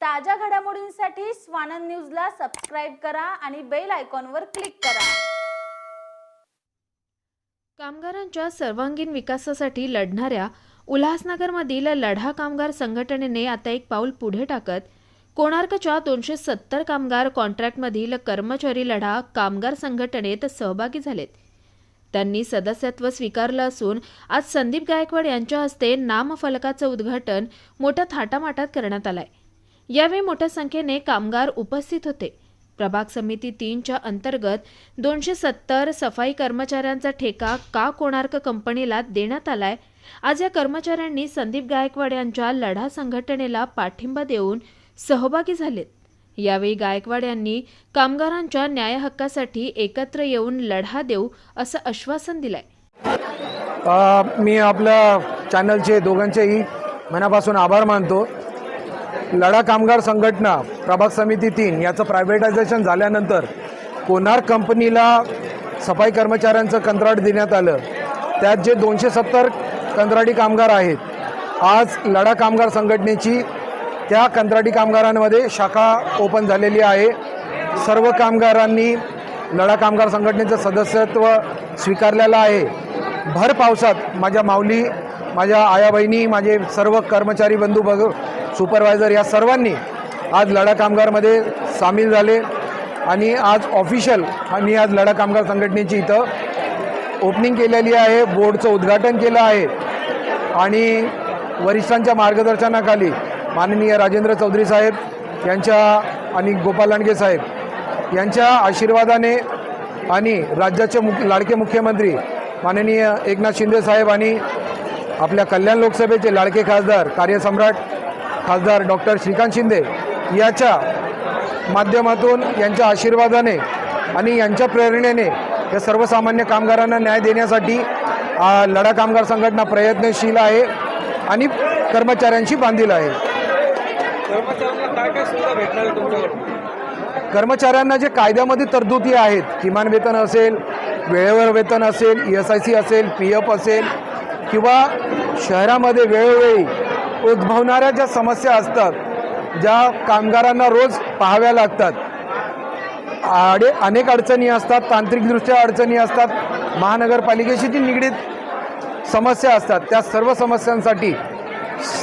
ताज्या घडामोडींसाठी स्वानंद न्यूजला सबस्क्राईब करा आणि बेल आयकॉनवर क्लिक करा. कामगारांच्या सर्वांगीण विकासासाठी लढणाऱ्या उल्हासनगरमधील लढा कामगार संघटनेने आता एक पाऊल पुढे टाकत कोणार्कच्या दोनशे सत्तर कामगार कॉन्ट्रॅक्टमधील कर्मचारी लढा कामगार संघटनेत सहभागी झालेत. त्यांनी सदस्यत्व स्वीकारलं असून आज संदीप गायकवाड यांच्या हस्ते नामफलकाचं उद्घाटन मोठ्या थाटामाटात करण्यात आलं आहे यावेळी मोठ्या संख्येने कामगार उपस्थित होते. प्रभाग समिती तीनच्या अंतर्गत दोनशे सत्तर सफाई कर्मचाऱ्यांचा ठेका का कोणार्क कंपनीला देण्यात आलाय? आज या कर्मचाऱ्यांनी संदीप गायकवाड यांच्या लढा संघटनेला पाठिंबा देऊन सहभागी झालेत. यावेळी गायकवाड यांनी कामगारांच्या न्याय हक्कासाठी एकत्र येऊन लढा देऊ असं आश्वासन दिलंय. मी आपल्या चॅनलचे दोघांचेही मनापासून आभार मानतो. लढा कामगार संघटना प्रभाग समिती तीन याचं प्रायव्हेटायझेशन झाल्यानंतर कोणार कंपनीला सफाई कर्मचाऱ्यांचं कंत्राट देण्यात आलं. त्यात जे दोनशे सत्तर कंत्राटी कामगार आहेत आज लढा कामगार संघटनेची त्या कंत्राटी कामगारांमध्ये शाखा ओपन झालेली आहे. सर्व कामगारांनी लढा कामगार संघटनेचं सदस्यत्व स्वीकारलेलं आहे. भर पावसात माझ्या माऊली माझ्या आया बहिणी माझे सर्व कर्मचारी बंधू बघ सुपरवायझर या सर्वांनी आज लढा कामगारमध्ये सामील झाले आणि आज ऑफिशियल मी आज लढा कामगार संघटनेची इथं ओपनिंग केलेली आहे बोर्डचं उद्घाटन केलं आहे. आणि वरिष्ठांच्या मार्गदर्शनाखाली माननीय राजेंद्र चौधरी साहेब यांच्या आणि गोपाल लांडगे साहेब यांच्या आशीर्वादाने आणि राज्याचे मुख लाडके मुख्यमंत्री माननीय एकनाथ शिंदे साहेब आणि आपल्या कल्याण लोकसभेचे लाडके खासदार कार्यसम्राट खासदार डॉक्टर श्रीकांत शिंदे याच्या माध्यमातून यांच्या आशीर्वादाने आणि यांच्या प्रेरणेने या सर्वसामान्य कामगारांना न्याय देण्यासाठी लढा कामगार संघटना प्रयत्नशील आहे आणि कर्मचाऱ्यांशी बांधील आहे. कर्मचाऱ्यांना जे कायद्यामध्ये तरतुदी आहेत किमान वेतन असेल वेळेवर वेतन असेल ई एस आय सी असेल पी एफ असेल किंवा शहरामध्ये वेळोवेळी उद्भवणाऱ्या ज्या समस्या असतात ज्या कामगारांना रोज पाहाव्या लागतात आडे अनेक अडचणी असतात तांत्रिकदृष्ट्या अडचणी असतात महानगरपालिकेशी ती निगडीत समस्या असतात त्या सर्व समस्यांसाठी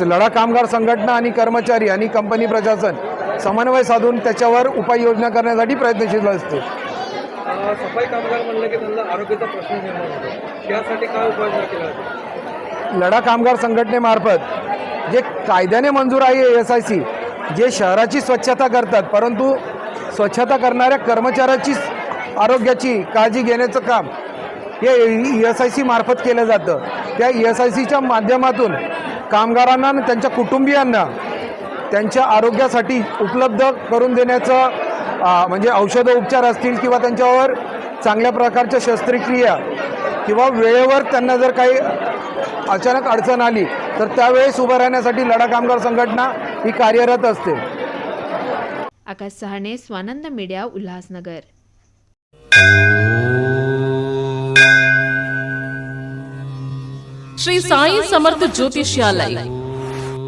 लढा कामगार संघटना आणि कर्मचारी आणि कंपनी प्रशासन समन्वय साधून त्याच्यावर उपाययोजना करण्यासाठी प्रयत्नशील असते. सफाई कामगार म्हणलं की त्यांना आरोग्याचा प्रश्न निर्माण होतो. त्यासाठी काय उपाययोजना केल्या लढा कामगार संघटनेमार्फत जे कायद्याने मंजूर आहे एस आय सी जे शहराची स्वच्छता करतात परंतु स्वच्छता करणाऱ्या कर्मचाऱ्याची आरोग्याची काळजी घेण्याचं काम हे ई एस आय सी मार्फत केलं जातं. त्या ई एस आय सीच्या माध्यमातून कामगारांना आणि त्यांच्या कुटुंबियांना त्यांच्या आरोग्यासाठी उपलब्ध करून देण्याचं म्हणजे औषधं उपचार असतील किंवा त्यांच्यावर चांगल्या प्रकारच्या शस्त्रक्रिया किंवा वेळेवर त्यांना जर काही अचानक अडचण आली तर त्यावेळेस उभं राहण्यासाठी लढा कामगार संघटना ही कार्यरत असते. Akash Sahane Swanand media Ulhasnagar. Shri Sai Samarth Jyotishalay.